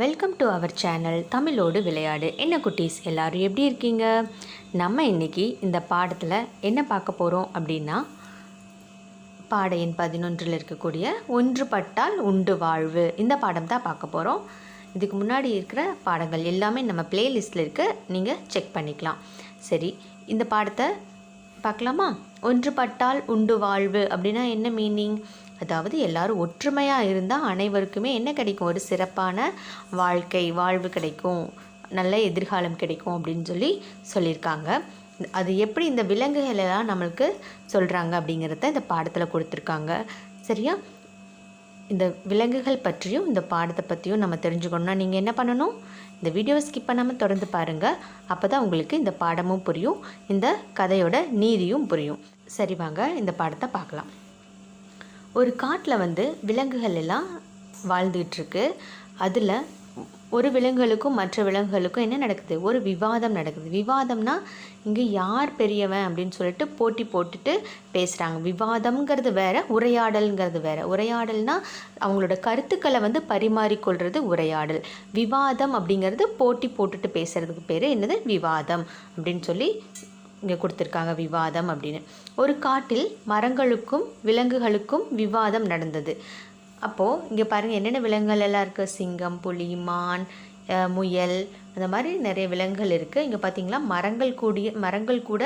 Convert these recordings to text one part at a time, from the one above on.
Welcome to our channel தமிழோடு விளையாடு என்ன குட்டீஸ் எல்லோரும் எப்படி இருக்கீங்க? நம்ம இன்னைக்கு இந்த பாடத்தில் என்ன பார்க்க போகிறோம் அப்படின்னா பாட எண் பதினொன்றில் இருக்கக்கூடிய ஒன்றுபட்டால் உண்டு வாழ்வு. இந்த பாடம் தான் பார்க்க போகிறோம் இதுக்கு முன்னாடி இருக்கிற பாடங்கள் எல்லாமே நம்ம பிளேலிஸ்ட்டில் இருக்க. நீங்கள் செக் பண்ணிக்கலாம். சரி இந்த பாடத்தை பார்க்கலாமா? ஒன்றுபட்டால் உண்டு வாழ்வு அப்படின்னா என்ன மீனிங் அதாவது எல்லாரும் ஒற்றுமையாக இருந்தால் அனைவருக்குமே என்ன கிடைக்கும்? ஒரு சிறப்பான வாழ்க்கை வாழ்வு கிடைக்கும். நல்ல எதிர்காலம் கிடைக்கும் அப்படின்னு சொல்லி சொல்லியிருக்காங்க. அது எப்படி இந்த விலங்குகளெல்லாம் நம்மளுக்கு சொல்கிறாங்க அப்படிங்கிறத இந்த பாடத்தில் கொடுத்துருக்காங்க. சரியா? இந்த விலங்குகள் பற்றியும் இந்த பாடத்தை பற்றியும் நம்ம தெரிஞ்சுக்கணும்னா நீங்கள் என்ன பண்ணணும்? இந்த வீடியோவை ஸ்கிப் பண்ணாமல் தொடர்ந்து பாருங்கள் அப்போ தான் உங்களுக்கு இந்த பாடமும் புரியும். இந்த கதையோட நீதியும் புரியும். சரி வாங்க இந்த பாடத்தை பார்க்கலாம். ஒரு காட்டில் வந்து விலங்குகள் எல்லாம் வாழ்ந்துகிட்ருக்கு அதில் ஒரு விலங்குகளுக்கும் மற்ற விலங்குகளுக்கும் என்ன நடக்குது? ஒரு விவாதம் நடக்குது. விவாதம்னா இங்கே யார் பெரியவன் அப்படின்னு சொல்லிட்டு போட்டி போட்டுட்டு பேசுகிறாங்க விவாதம்ங்கிறது வேற உரையாடல்ங்கிறது வேற. உரையாடல்னால் அவங்களோட கருத்துக்களை வந்து பரிமாறிக்கொள்கிறது உரையாடல். விவாதம் அப்படிங்கிறது போட்டி போட்டுட்டு பேசுகிறதுக்கு பேர் என்னது? விவாதம் அப்படின்னு சொல்லி இங்கே கொடுத்துருக்காங்க விவாதம் அப்படின்னு. ஒரு காட்டில் மரங்களுக்கும் விலங்குகளுக்கும் விவாதம் நடந்தது. அப்போது இங்கே பாருங்கள் என்னென்ன விலங்குகள் எல்லாம் இருக்குது சிங்கம் புலி மான் முயல் அந்த மாதிரி நிறைய விலங்குகள் இருக்குது இங்கே பார்த்தீங்களா மரங்கள் கூடிய மரங்கள் கூட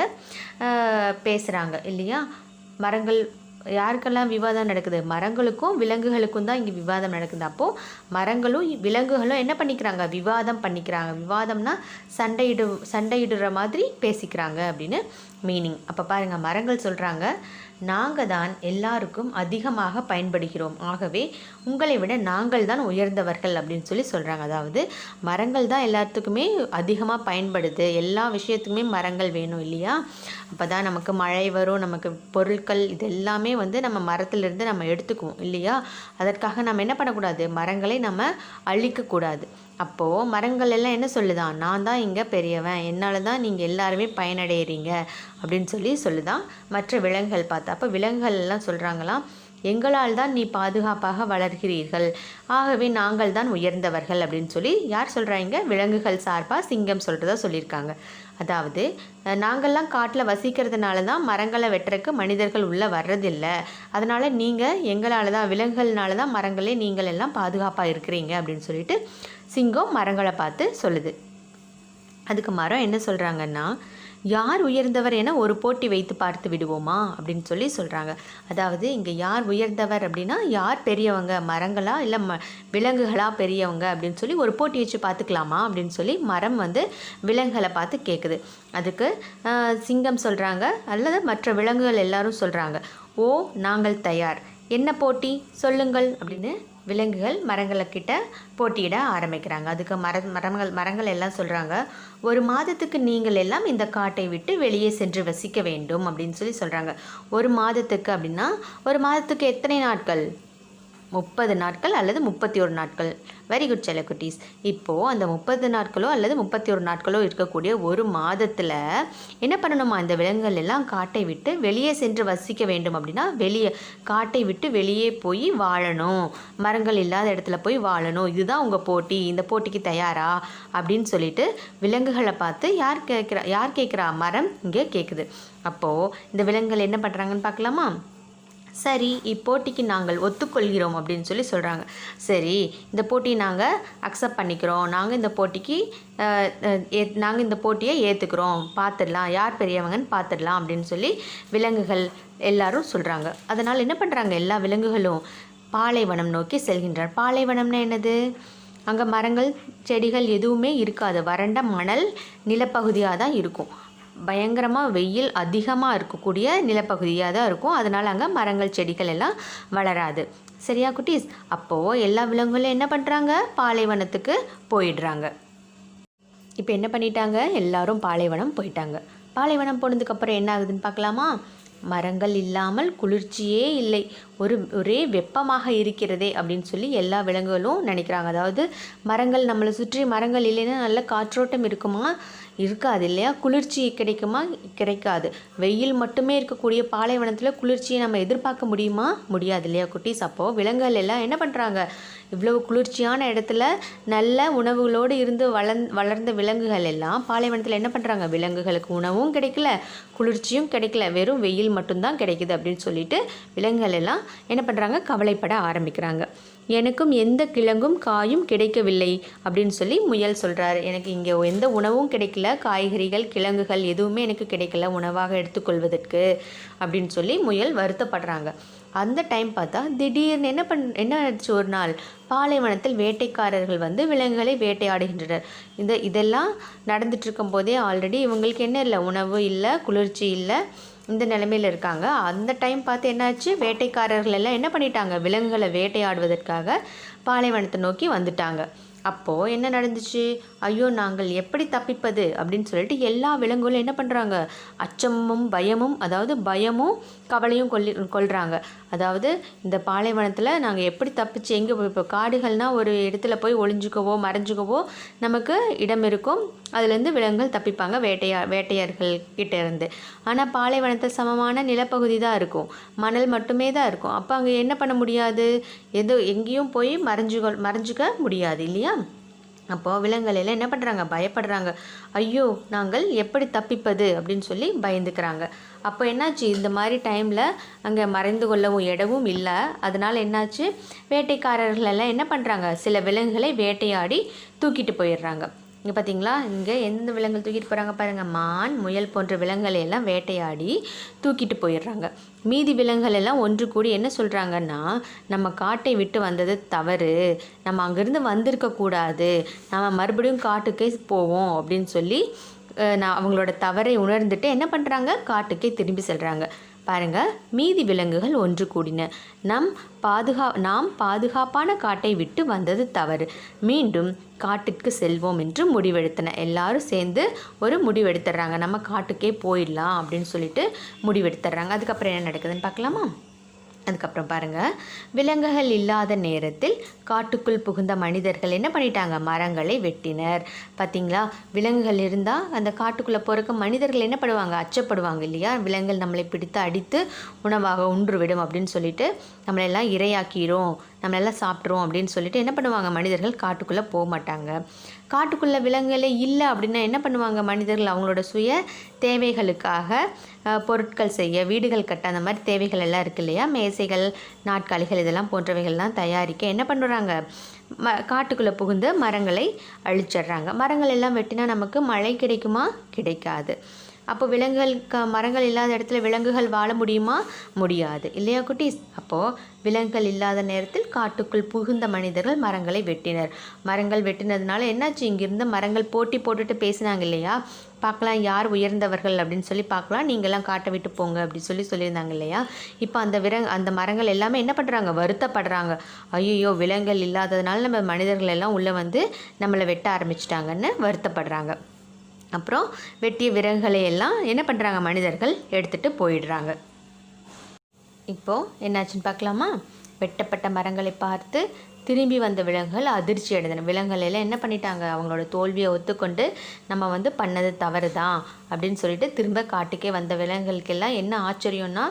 பேசுகிறாங்க இல்லையா? மரங்கள் யாருக்கெல்லாம் விவாதம் நடக்குது? மரங்களுக்கும் விலங்குகளுக்கும் தான் இங்கே விவாதம் நடக்குது. அப்போது மரங்களும் விலங்குகளும் என்ன பண்ணிக்கிறாங்க? விவாதம் பண்ணிக்கிறாங்க. விவாதம்னா சண்டையிடு சண்டையிடுற மாதிரி பேசிக்கிறாங்க அப்படின்னு மீனிங் அப்போ பாருங்கள் மரங்கள் சொல்கிறாங்க நாங்கள் தான் எல்லாருக்கும் அதிகமாக பயன்படுகிறோம். ஆகவே உங்களை விட நாங்கள் தான் உயர்ந்தவர்கள் அப்படின்னு சொல்லி சொல்கிறாங்க அதாவது மரங்கள் தான் எல்லாத்துக்குமே அதிகமாக பயன்படுது. எல்லா விஷயத்துக்குமே மரங்கள் வேணும் இல்லையா? அப்போ தான் நமக்கு மழை வரும் நமக்கு பொருட்கள் இது எல்லாமே வந்து நம்ம மரத்துலேருந்து நம்ம எடுத்துக்குவோம் இல்லையா? அதற்காக நம்ம என்ன பண்ணக்கூடாது? மரங்களை நம்ம அழிக்கக்கூடாது. அப்போது மரங்கள் எல்லாம் என்ன சொல்லுதான்? நான் தான் இங்கே பெரியவன். என்னால் தான் நீங்கள் எல்லாருமே பயனடைகிறீங்க அப்படின்னு சொல்லி சொல்லுதான் மற்ற விலங்குகள் பார்த்தா. அப்போ விலங்குகள் எல்லாம் சொல்கிறாங்களாம் எங்களால் தான் நீ பாதுகாப்பாக வளர்கிறீர்கள். ஆகவே நாங்கள் தான் உயர்ந்தவர்கள். அப்படின்னு சொல்லி யார் சொல்கிறாங்க விலங்குகள் சார்பாக சிங்கம் சொல்கிறதா சொல்லியிருக்காங்க. அதாவது நாங்கள்லாம் காட்டில் வசிக்கிறதுனால தான் மரங்களை வெட்டுறக்கு மனிதர்கள் உள்ளே வர்றதில்ல. அதனால் நீங்கள் எங்களால் தான் விலங்குகள்னால தான் மரங்களே நீங்கள் எல்லாம் பாதுகாப்பாக இருக்கிறீங்க அப்படின்னு சொல்லிட்டு சிங்கம் மரங்களை பார்த்து சொல்லுது. அதுக்கு மரம் என்ன சொல்கிறாங்கன்னா யார் உயர்ந்தவர் என ஒரு போட்டி வைத்து பார்த்து விடுவோமா? அப்படின்னு சொல்லி சொல்கிறாங்க அதாவது இங்கே யார் உயர்ந்தவர் அப்படின்னா யார் பெரியவங்க? மரங்களா? இல்லை ம விலங்குகளாக பெரியவங்க? அப்படின்னு சொல்லி ஒரு போட்டி வச்சு பார்த்துக்கலாமா? அப்படின்னு சொல்லி மரம் வந்து விலங்குகளை பார்த்து கேட்குது அதுக்கு சிங்கம் சொல்கிறாங்க அல்லது மற்ற விலங்குகள் எல்லாரும் சொல்கிறாங்க ஓ நாங்கள் தயார். என்ன போட்டி? சொல்லுங்கள். அப்படின்னு விலங்குகள் மரங்களைக்கிட்ட போட்டியிட ஆரம்பிக்கிறாங்க. அதுக்கு மர மரங்கள் மரங்கள் எல்லாம் சொல்கிறாங்க ஒரு மாதத்துக்கு நீங்கள் எல்லாம் இந்த காட்டை விட்டு வெளியே சென்று வசிக்க வேண்டும் அப்படின்னு சொல்லி சொல்கிறாங்க ஒரு மாதத்துக்கு அப்படின்னா ஒரு மாதத்துக்கு எத்தனை நாட்கள்? முப்பது நாட்கள் அல்லது முப்பத்தி ஒரு நாட்கள் வெரி குட் செல்லக்குட்டீஸ் இப்போது அந்த முப்பது நாட்களோ அல்லது முப்பத்தி ஒரு நாட்களோ இருக்கக்கூடிய ஒரு மாதத்தில் என்ன பண்ணணுமா? இந்த விலங்குகள் எல்லாம் காட்டை விட்டு வெளியே சென்று வசிக்க வேண்டும் அப்படின்னா வெளியே காட்டை விட்டு வெளியே போய் வாழணும். மரங்கள் இல்லாத இடத்துல போய் வாழணும். இதுதான் உங்கள் போட்டி. இந்த போட்டிக்கு தயாரா? அப்படின்னு சொல்லிட்டு விலங்குகளை பார்த்து யார் கேட்குறா யார் கேட்குறா? மரம் இங்கே கேட்குது அப்போது இந்த விலங்குகள் என்ன பண்ணுறாங்கன்னு பார்க்கலாமா? சரி இப்போட்டிக்கு நாங்கள் ஒத்துக்கொள்கிறோம் அப்படின்னு சொல்லி சொல்கிறாங்க சரி இந்த போட்டியை நாங்கள் அக்செப்ட் பண்ணிக்கிறோம். நாங்கள் இந்த போட்டிக்கு நாங்கள் இந்த போட்டியை ஏற்றுக்கிறோம் பார்த்துடலாம் யார் பெரியவங்கன்னு பார்த்துடலாம் அப்படின்னு சொல்லி விலங்குகள் எல்லாரும் சொல்கிறாங்க அதனால் என்ன பண்ணுறாங்க எல்லா விலங்குகளும் பாலைவனம் நோக்கி செல்கின்றார் பாலைவனம்னா என்னது? அங்கே மரங்கள் செடிகள் எதுவுமே இருக்காது. வறண்ட மணல் நிலப்பகுதியாக தான் இருக்கும். பயங்கரமாக வெயில் அதிகமாக இருக்கக்கூடிய நிலப்பகுதியாக தான் இருக்கும். அதனால் அங்கே மரங்கள் செடிகள் எல்லாம் வளராது. சரியா குட்டீஸ்? அப்போது எல்லா விலங்குகளும் என்ன பண்ணுறாங்க பாலைவனத்துக்கு போயிடுறாங்க. இப்போ என்ன பண்ணிட்டாங்க? எல்லாரும் பாலைவனம் போயிட்டாங்க. பாலைவனம் போனதுக்கப்புறம் என்ன ஆகுதுன்னு பார்க்கலாமா? மரங்கள் இல்லாமல் குளிர்ச்சியே இல்லை. ஒரு ஒரே வெப்பமாக இருக்கிறதே அப்படின்னு சொல்லி எல்லா விலங்குகளும் நினைக்கிறாங்க. அதாவது மரங்கள் நம்மளை சுற்றி மரங்கள் இல்லைன்னா நல்ல காற்றோட்டம் இருக்குமா? இருக்காது இல்லையா? குளிர்ச்சி கிடைக்குமா? கிடைக்காது. வெயில் மட்டுமே இருக்கக்கூடிய பாலைவனத்தில் குளிர்ச்சியை நம்ம எதிர்பார்க்க முடியுமா? முடியாது இல்லையா குட்டீஸ்? அப்போது விலங்குகள் எல்லாம் என்ன பண்ணுறாங்க இவ்வளவு குளிர்ச்சியான இடத்துல நல்ல உணவுகளோடு இருந்து வளர் வளர்ந்த விலங்குகள் எல்லாம் பாலைவனத்தில் என்ன பண்ணுறாங்க விலங்குகளுக்கு உணவும் கிடைக்கல குளிர்ச்சியும் கிடைக்கல. வெறும் வெயில் மட்டும்தான் கிடைக்குது அப்படின்னு சொல்லிட்டு விலங்குகள் எல்லாம் என்ன பண்ணுறாங்க கவலைப்பட ஆரம்பிக்கிறாங்க. எனக்கும் எந்த கிழங்கும் காயும் கிடைக்கவில்லை அப்படின்னு சொல்லி முயல் சொல்கிறாரு எனக்கு இங்கே எந்த உணவும் கிடைக்கல. காய்கறிகள் கிழங்குகள் எதுவுமே எனக்கு கிடைக்கல. உணவாக எடுத்துக்கொள்வதற்கு அப்படின்னு சொல்லி முயல் வருத்தப்படுறாங்க. அந்த டைம் பார்த்தா திடீர்னு என்ன பண் என்ன ஆச்சு ஒரு நாள்? பாலைவனத்தில் வேட்டைக்காரர்கள் வந்து விலங்குகளை வேட்டையாடுகின்றனர். இந்த இதெல்லாம் நடந்துட்டு போதே ஆல்ரெடி இவங்களுக்கு என்ன இல்லை உணவு இல்லை குளிர்ச்சி இல்லை இந்த நிலைமையில் இருக்காங்க. அந்த டைம் பார்த்து என்னாச்சு? வேட்டைக்காரர்கள் எல்லாம் என்ன பண்ணிட்டாங்க? விலங்குகளை வேட்டையாடுவதற்காக பாலைவனத்தை நோக்கி வந்துட்டாங்க. அப்போது என்ன நடந்துச்சு? ஐயோ நாங்கள் எப்படி தப்பிப்பது? அப்படின்னு சொல்லிட்டு எல்லா விலங்குகளும் என்ன பண்ணுறாங்க அச்சமும் பயமும் அதாவது பயமும் கவலையும் கொல்லி கொள்கிறாங்க அதாவது இந்த பாலைவனத்தில் நாங்கள் எப்படி தப்பிச்சு எங்கே போய் இப்போ காடுகள்னால் ஒரு இடத்துல போய் ஒளிஞ்சுக்கவோ மறைஞ்சுக்கவோ நமக்கு இடம் இருக்கும். அதுலேருந்து விலங்குகள் தப்பிப்பாங்க வேட்டையா வேட்டையர்கள் கிட்டேருந்து. ஆனால் பாலைவனத்தை சமமான நிலப்பகுதி தான் இருக்கும். மணல் மட்டுமே தான் இருக்கும். அப்போ அங்கே என்ன பண்ண முடியாது? எது எங்கேயும் போய் மறைஞ்சுக்க மறைஞ்சிக்க முடியாது இல்லையா? அப்போது விலங்குகள் எல்லாம் என்ன பண்ணுறாங்க பயப்படுறாங்க. ஐயோ நாங்கள் எப்படி தப்பிப்பது? அப்படின்னு சொல்லி பயந்துக்கிறாங்க. அப்போ என்னாச்சு? இந்த மாதிரி டைமில் அங்கே மறைந்து கொள்ளவும் இடமும் இல்லை. அதனால் என்னாச்சு? வேட்டைக்காரர்கள் எல்லாம் என்ன பண்ணுறாங்க சில விலங்குகளை வேட்டையாடி தூக்கிட்டு போயிடுறாங்க. இங்கே பார்த்தீங்களா இங்கே எந்த விலங்குகள் தூக்கிட்டு போகிறாங்க பாருங்கள் மான் முயல் போன்ற விலங்குகளை எல்லாம் வேட்டையாடி தூக்கிட்டு போயிடுறாங்க. மீதி விலங்குகள் எல்லாம் ஒன்று கூடி என்ன சொல்கிறாங்கன்னா நம்ம காட்டை விட்டு வந்தது தவறு. நம்ம அங்கேருந்து வந்திருக்கக்கூடாது நம்ம மறுபடியும் காட்டுக்கே போவோம் அப்படின்னு சொல்லி நான் அவங்களோட தவறை உணர்ந்துட்டு என்ன பண்ணுறாங்க காட்டுக்கே திரும்பி செல்கிறாங்க பாருங்கள் மீதி விலங்குகள் ஒன்று கூடின. நம் பாதுகா நாம் பாதுகாப்பான காட்டை விட்டு வந்தது தவறு. மீண்டும் காட்டுக்கு செல்வோம் என்று முடிவெடுத்தன. எல்லாரும் சேர்ந்து ஒரு முடிவெடுத்துடுறாங்க. நம்ம காட்டுக்கே போயிடலாம் அப்படின்னு சொல்லிட்டு முடிவெடுத்துடுறாங்க. அதுக்கப்புறம் என்ன நடக்குதுன்னு பார்க்கலாமா? அதுக்கப்புறம் பாருங்கள் விலங்குகள் இல்லாத நேரத்தில் காட்டுக்குள் புகுந்த மனிதர்கள் என்ன பண்ணிட்டாங்க? மரங்களை வெட்டினர். பார்த்தீங்களா விலங்குகள் இருந்தால் அந்த காட்டுக்குள்ளே போகிறக்கு மனிதர்கள் என்ன பண்ணுவாங்க? அச்சப்படுவாங்க இல்லையா? விலங்குகள் நம்மளை பிடித்து அடித்து உணவாக உன்று விடும் அப்படின்னு சொல்லிட்டு நம்மளெல்லாம் இரையாக்கிறோம் நம்மளெல்லாம் சாப்பிட்ருவோம் அப்படின்னு சொல்லிட்டு என்ன பண்ணுவாங்க? மனிதர்கள் காட்டுக்குள்ளே போக மாட்டாங்க. காட்டுக்குள்ளே விலங்குகளே இல்லை அப்படின்னா என்ன பண்ணுவாங்க மனிதர்கள்? அவங்களோட சுய தேவைகளுக்காக பொருட்கள் செய்ய வீடுகள் கட்ட அந்த மாதிரி தேவைகள் எல்லாம் இருக்கு இல்லையா? மேசைகள் நாட்காலிகள் இதெல்லாம் போன்றவைகள்லாம் தயாரிக்க என்ன பண்ணுறாங்க? ம காட்டுக்குள்ளே புகுந்து மரங்களை அழிச்சிடுறாங்க. மரங்கள் எல்லாம் வெட்டினா நமக்கு மழை கிடைக்குமா? கிடைக்காது. அப்போ விலங்குகள் க மரங்கள் இல்லாத இடத்துல விலங்குகள் வாழ முடியுமா? முடியாது. இல்லையா குட்டீஸ்? அப்போது விலங்குகள் இல்லாத நேரத்தில் காட்டுக்குள் புகுந்த மனிதர்கள் மரங்களை வெட்டினர். மரங்கள் வெட்டினதுனால என்னாச்சு? இங்கிருந்து மரங்கள் போட்டி போட்டுட்டு பேசினாங்க இல்லையா? பார்க்கலாம் யார் உயர்ந்தவர்கள் அப்படின்னு சொல்லி பார்க்கலாம். நீங்கள்லாம் காட்டை விட்டு போங்க அப்படின்னு சொல்லி சொல்லியிருந்தாங்க இல்லையா? இப்போ அந்த விரங் அந்த மரங்கள் எல்லாமே என்ன பண்ணுறாங்க வருத்தப்படுறாங்க. ஐயோ விலங்குகள் இல்லாததுனால நம்ம மனிதர்கள் எல்லாம் உள்ளே வந்து நம்மளை வெட்ட ஆரம்பிச்சிட்டாங்கன்னு வருத்தப்படுறாங்க. அப்புறம் வெட்டிய விறகுகளை எல்லாம் என்ன பண்ணுறாங்க மனிதர்கள்? எடுத்துகிட்டு போயிடுறாங்க. இப்போது என்னாச்சுன்னு பார்க்கலாமா? வெட்டப்பட்ட மரங்களை பார்த்து திரும்பி வந்த விலங்குகள் அதிர்ச்சி அடைந்தன. விலங்குகள் எல்லாம் என்ன பண்ணிட்டாங்க? அவங்களோட தோல்வியை ஒத்துக்கொண்டு நம்ம வந்து பண்ணது தவறு தான் அப்படின்னு சொல்லிட்டு திரும்ப காட்டுக்கே வந்த விலங்குகளுக்கெல்லாம் என்ன ஆச்சரியம்னா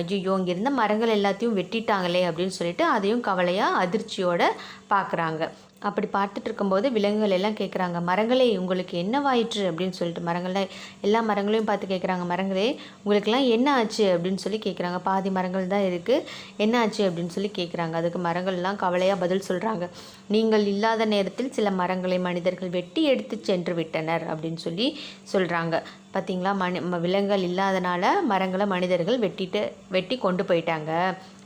ஐயோ இங்கே இருந்த மரங்கள் எல்லாத்தையும் வெட்டிட்டாங்களே அப்படின்னு சொல்லிட்டு அதையும் கவலையாக அதிர்ச்சியோடு பார்க்குறாங்க. அப்படி பார்த்துட்டு இருக்கும்போது விலங்குகள் எல்லாம் கேட்குறாங்க மரங்களே உங்களுக்கு என்னவாயிற்று அப்படின்னு சொல்லிட்டு மரங்களே எல்லா மரங்களையும் பார்த்து கேட்குறாங்க மரங்களே உங்களுக்கெல்லாம் என்ன ஆச்சு? அப்படின்னு சொல்லி கேட்குறாங்க பாதி மரங்கள் தான் இருக்குது என்ன ஆச்சு? அப்படின்னு சொல்லி கேட்குறாங்க அதுக்கு மரங்கள்லாம் கவலையாக பதில் சொல்கிறாங்க நீங்கள் இல்லாத நேரத்தில் சில மரங்களை மனிதர்கள் வெட்டி எடுத்து சென்று விட்டனர். அப்படின்னு சொல்லி சொல்கிறாங்க பார்த்தீங்களா மனி ம- விலங்குகள் இல்லாதனால மரங்களை மனிதர்கள் வெட்டிட்டு வெட்டி கொண்டு போயிட்டாங்க.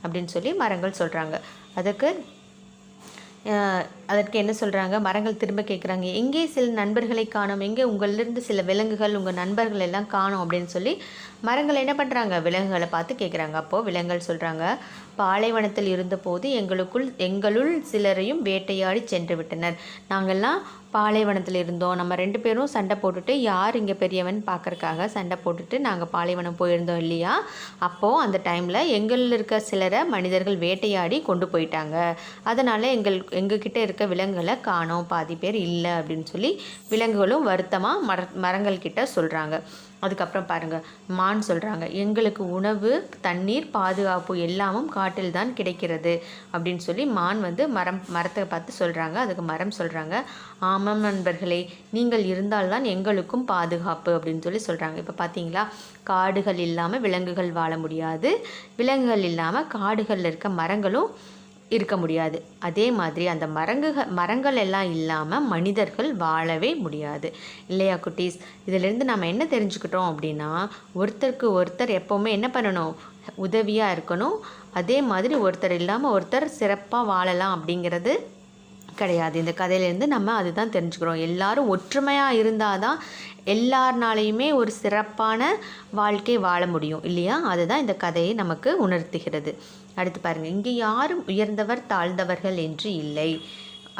அப்படின்னு சொல்லி மரங்கள் சொல்கிறாங்க அதுக்கு அதற்கு என்ன சொல்கிறாங்க மரங்கள் திரும்ப கேட்குறாங்க எங்கே சில நண்பர்களை காணோம்? எங்கே உங்களிலிருந்து சில விலங்குகள் உங்கள் நண்பர்கள் எல்லாம் காணோம்? அப்படின்னு சொல்லி மரங்கள் என்ன பண்ணுறாங்க விலங்குகளை பார்த்து கேட்குறாங்க அப்போது விலங்குகள் சொல்கிறாங்க பாலைவனத்தில் இருந்தபோது எங்களுக்குள் எங்களுள் சிலரையும் வேட்டையாடி சென்று விட்டனர். நாங்கள்லாம் பாலைவனத்தில் இருந்தோம். நம்ம ரெண்டு பேரும் சண்டை போட்டுட்டு யார் இங்கே பெரியவன் பார்க்கறக்காக சண்டை போட்டுட்டு நாங்கள் பாலைவனம் போயிருந்தோம் இல்லையா? அப்போது அந்த டைமில் எங்களில் இருக்க சிலரை மனிதர்கள் வேட்டையாடி கொண்டு போயிட்டாங்க. அதனால் எங்கள் எங்ககிட்ட இருக்க இருக்க விலங்குகளை காணோம். பாதி பேர் இல்லை அப்படின்னு சொல்லி விலங்குகளும் வருத்தமாக மர மரங்கள் கிட்ட சொல்கிறாங்க அதுக்கப்புறம் பாருங்கள் மான் சொல்கிறாங்க எங்களுக்கு உணவு தண்ணீர் பாதுகாப்பு எல்லாமும் காட்டில் தான் கிடைக்கிறது. அப்படின்னு சொல்லி மான் வந்து மரம் மரத்தை பார்த்து சொல்கிறாங்க அதுக்கு மரம் சொல்கிறாங்க ஆமாம் நண்பர்களே நீங்கள் இருந்தால்தான் எங்களுக்கும் பாதுகாப்பு. அப்படின்னு சொல்லி சொல்கிறாங்க இப்போ பார்த்தீங்களா காடுகள் இல்லாமல் விலங்குகள் வாழ முடியாது. விலங்குகள் இல்லாமல் காடுகளில் இருக்க மரங்களும் இருக்க முடியாது. அதே மாதிரி அந்த மரங்குக மரங்கள் எல்லாம் இல்லாமல் மனிதர்கள் வாழவே முடியாது. இல்லையா குட்டீஸ்? இதிலேருந்து நம்ம என்ன தெரிஞ்சுக்கிட்டோம் அப்படின்னா ஒருத்தருக்கு ஒருத்தர் எப்போவுமே என்ன பண்ணணும்? உதவியாக இருக்கணும். அதே மாதிரி ஒருத்தர் இல்லாமல் ஒருத்தர் சிறப்பாக வாழலாம் அப்படிங்கிறது கிடையாது. இந்த கதையிலேருந்து நம்ம அதுதான் தெரிஞ்சுக்கிறோம். எல்லாரும் ஒற்றுமையாக இருந்தால் தான் எல்லாருனாலையுமே ஒரு சிறப்பான வாழ்க்கை வாழ முடியும் இல்லையா? அதுதான் இந்த கதையை நமக்கு உணர்த்துகிறது. அடுத்து பாருங்கள் இங்கே யாரும் உயர்ந்தவர் தாழ்ந்தவர்கள் என்று இல்லை.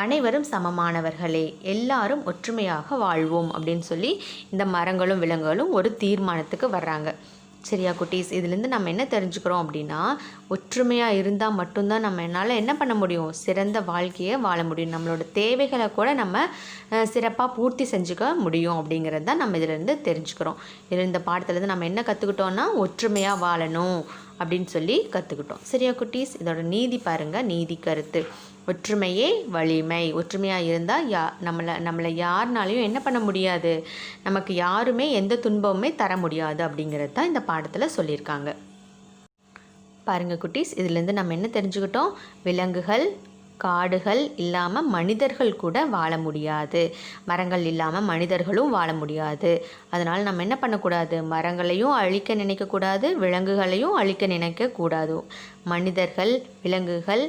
அனைவரும் சமமானவர்களே. எல்லாரும் ஒற்றுமையாக வாழ்வோம் அப்படின்னு சொல்லி இந்த மரங்களும் விலங்குகளும் ஒரு தீர்மானத்துக்கு வர்றாங்க. சரியா குட்டீஸ்? இதுலேருந்து நம்ம என்ன தெரிஞ்சுக்கிறோம் அப்படின்னா ஒற்றுமையாக இருந்தால் மட்டும்தான் நம்ம என்னால் என்ன பண்ண முடியும்? சிறந்த வாழ்க்கையை வாழ முடியும். நம்மளோட தேவைகளை கூட நம்ம சிறப்பாக பூர்த்தி செஞ்சுக்க முடியும் அப்படிங்கிறது தான் நம்ம இதிலேருந்து தெரிஞ்சுக்கிறோம். இதில் இந்த பாடத்துலேருந்து நம்ம என்ன கற்றுக்கிட்டோன்னா ஒற்றுமையாக வாழணும். அப்படின்னு சொல்லி கற்றுக்கிட்டோம் சரியா குட்டீஸ்? இதோட நீதி பாருங்கள் நீதி கருத்து. ஒற்றுமையே வலிமை. ஒற்றுமையாக இருந்தால் யா நம்மளை நம்மளை யாருனாலையும் என்ன பண்ண முடியாது? நமக்கு யாருமே எந்த துன்பமுமே தர முடியாது அப்படிங்கிறது தான் இந்த பாடத்தில் சொல்லியிருக்காங்க. பாருங்கள் குட்டீஸ். இதுலேருந்து நம்ம என்ன தெரிஞ்சுக்கிட்டோம்? விலங்குகள் காடுகள் இல்லாமல் மனிதர்கள் கூட வாழ முடியாது. மரங்கள் இல்லாமல் மனிதர்களும் வாழ முடியாது. அதனால் நம்ம என்ன பண்ணக்கூடாது மரங்களையும் அழிக்க நினைக்கக்கூடாது விலங்குகளையும் அழிக்க நினைக்கக்கூடாது மனிதர்கள் விலங்குகள்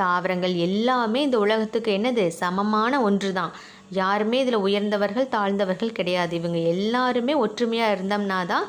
தாவரங்கள் எல்லாமே இந்த உலகத்துக்கு என்னது? சமமான ஒன்று தான் யாருமே இதில் உயர்ந்தவர்கள் தாழ்ந்தவர்கள் கிடையாது. இவங்க எல்லாருமே ஒற்றுமையாக இருந்தோம்னா தான்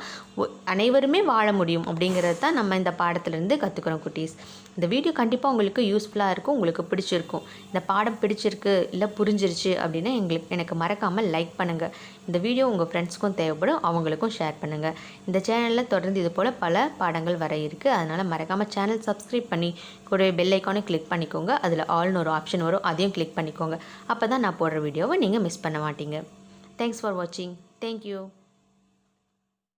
அனைவருமே வாழ முடியும் அப்படிங்கிறது தான் நம்ம இந்த பாடத்துலேருந்து கற்றுக்குறோம் குட்டீஸ். இந்த வீடியோ கண்டிப்பாக உங்களுக்கு யூஸ்ஃபுல்லாக இருக்கும் உங்களுக்கு பிடிச்சிருக்கும். இந்த பாடம் பிடிச்சிருக்கு இல்லை புரிஞ்சிருச்சு அப்படின்னா எங்களுக்கு எனக்கு மறக்காமல் லைக் பண்ணுங்கள் இந்த வீடியோ உங்கள் ஃப்ரெண்ட்ஸ்க்கும் தேவைப்படும் அவங்களுக்கும் ஷேர் பண்ணுங்கள் இந்த சேனலில் தொடர்ந்து இது போல் பல பாடங்கள் வர இருக்குது அதனால் மறக்காமல் சேனல் சப்ஸ்கிரைப் பண்ணி கூடவே பெல் ஐக்கானே கிளிக் பண்ணிக்கோங்க. அதில் ஆல்னு ஒரு ஆப்ஷன் வரும் அதையும் கிளிக் பண்ணிக்கோங்க. அப்போ தான் நான் போடுற வீடியோவை நீங்கள் மிஸ் பண்ண மாட்டீங்க. தேங்க்ஸ் ஃபார் வாட்சிங் தேங்க்யூ